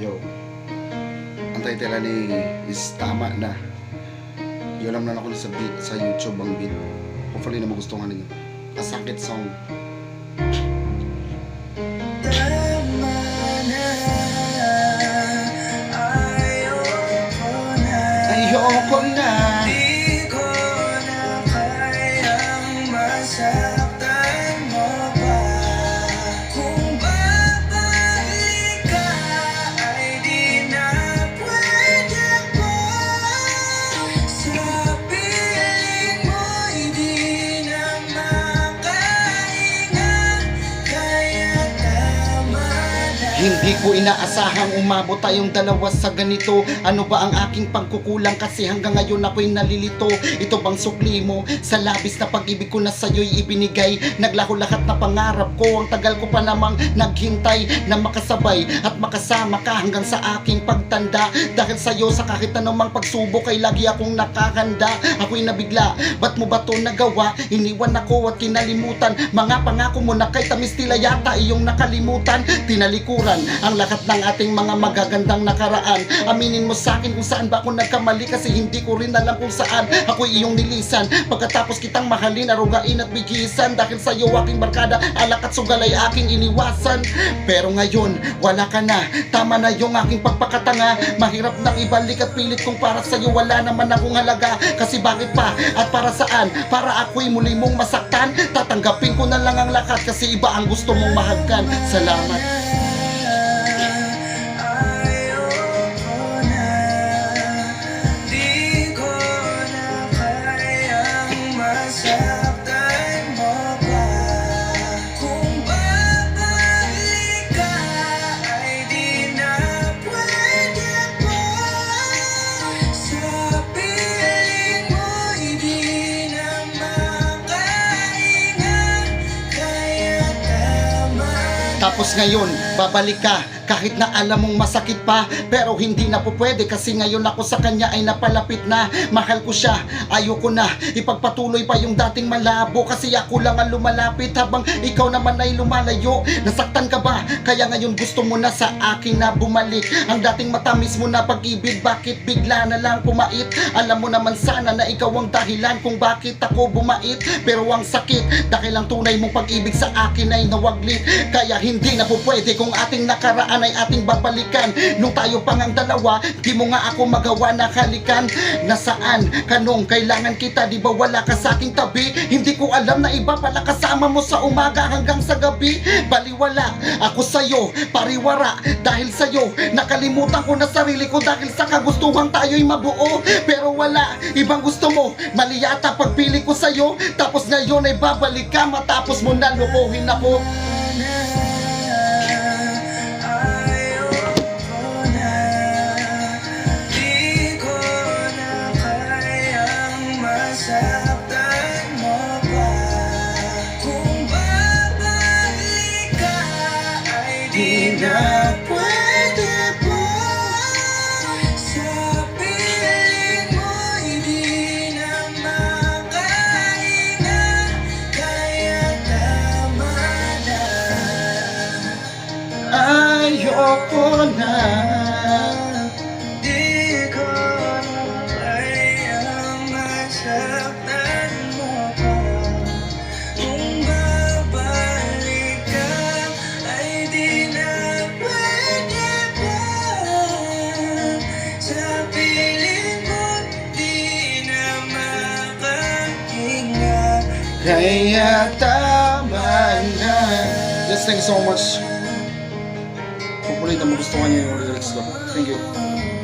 Yo, ang title ni is tama na. Yun lang na ako sa beat, sa YouTube ang beat. Hopefully na magustuhan ninyo. Kasakit song. Ayoko na. Di ko na kayang masaktan Hindi ko inaasahang umabot tayong dalawa sa ganito. Ano ba ang aking pagkukulang kasi hanggang ngayon ako'y nalilito. Ito bang sukli mo? Sa labis na pag-ibig ko na sa'yo'y ibinigay. Naglaho lahat na pangarap ko. Ang tagal ko pa namang naghintay na makasabay At makasama ka hanggang sa aking pagtanda. Dahil sa'yo sa kahit anumang pagsubok ay lagi akong nakahanda Ako'y nabigla, ba't mo ba to nagawa? Iniwan ako at kinalimutan. Mga pangako mo na kay tamis yata iyong nakalimutan. Tinalikuran ang lahat ng ating mga magagandang nakaraan Aminin mo sa akin kung saan ba ako nagkamali Kasi hindi ko rin alam kung saan ako'y iyong nilisan. Pagkatapos kitang mahalin, arugain at bigisan Dahil sa'yo aking barkada, alak at sugal aking iniwasan. Pero ngayon, wala ka na. Tama na yung aking pagpakatanga. Mahirap nang ibalik at pilit kung para sa'yo wala naman akong halaga. Kasi bakit pa? At para saan? Para ako'y muli mong masaktan? Tatanggapin ko na lang ang lahat kasi iba ang gusto mong mahagkan. Salamat Tapos ngayon, babalik ka kahit na alam mong masakit pa Pero hindi na po pwede kasi ngayon ako sa kanya ay napalapit na. Mahal ko siya, ayoko na. Ipagpatuloy pa yung dating malabo Kasi ako lang ang lumalapit. Habang ikaw naman ay lumalayo Nasaktan ka ba? Kaya ngayon gusto mo na sa akin na bumalik. Ang dating matamis mo na pag-ibig Bakit bigla na lang pumait? Alam mo naman sana na ikaw ang dahilan kung bakit ako bumait. Pero ang sakit dahil ang tunay mong pag-ibig sa akin ay nawaglit. Kaya hindi na po pwede kung ating nakaraan ay ating babalikan. Nung tayo pang ang dalawa, di mo nga ako magawa na halikan Nasaan? Ka nung kailangan kita, di ba wala ka sa aking tabi? Hindi ko alam na iba pala kasama mo sa umaga hanggang sa gabi. Baliwala, ako sa'yo, pariwara Dahil sa'yo, nakalimutan ko na sarili ko Dahil sa kagustuhan tayo'y mabuo. Pero wala, ibang gusto mo. Mali yata pagpili ko sa'yo. Tapos ngayon ay babalik ka Matapos mo na lukuhin ako Ayoko na Di ko kayang masaktan mo pa. Kung babalik ka ay di na pwede pa. Sa piling mo di na makahinga Kaya tama na. Yes, thank you so much Bolehkah mengusung hanya yung Rolex ko. Thank you.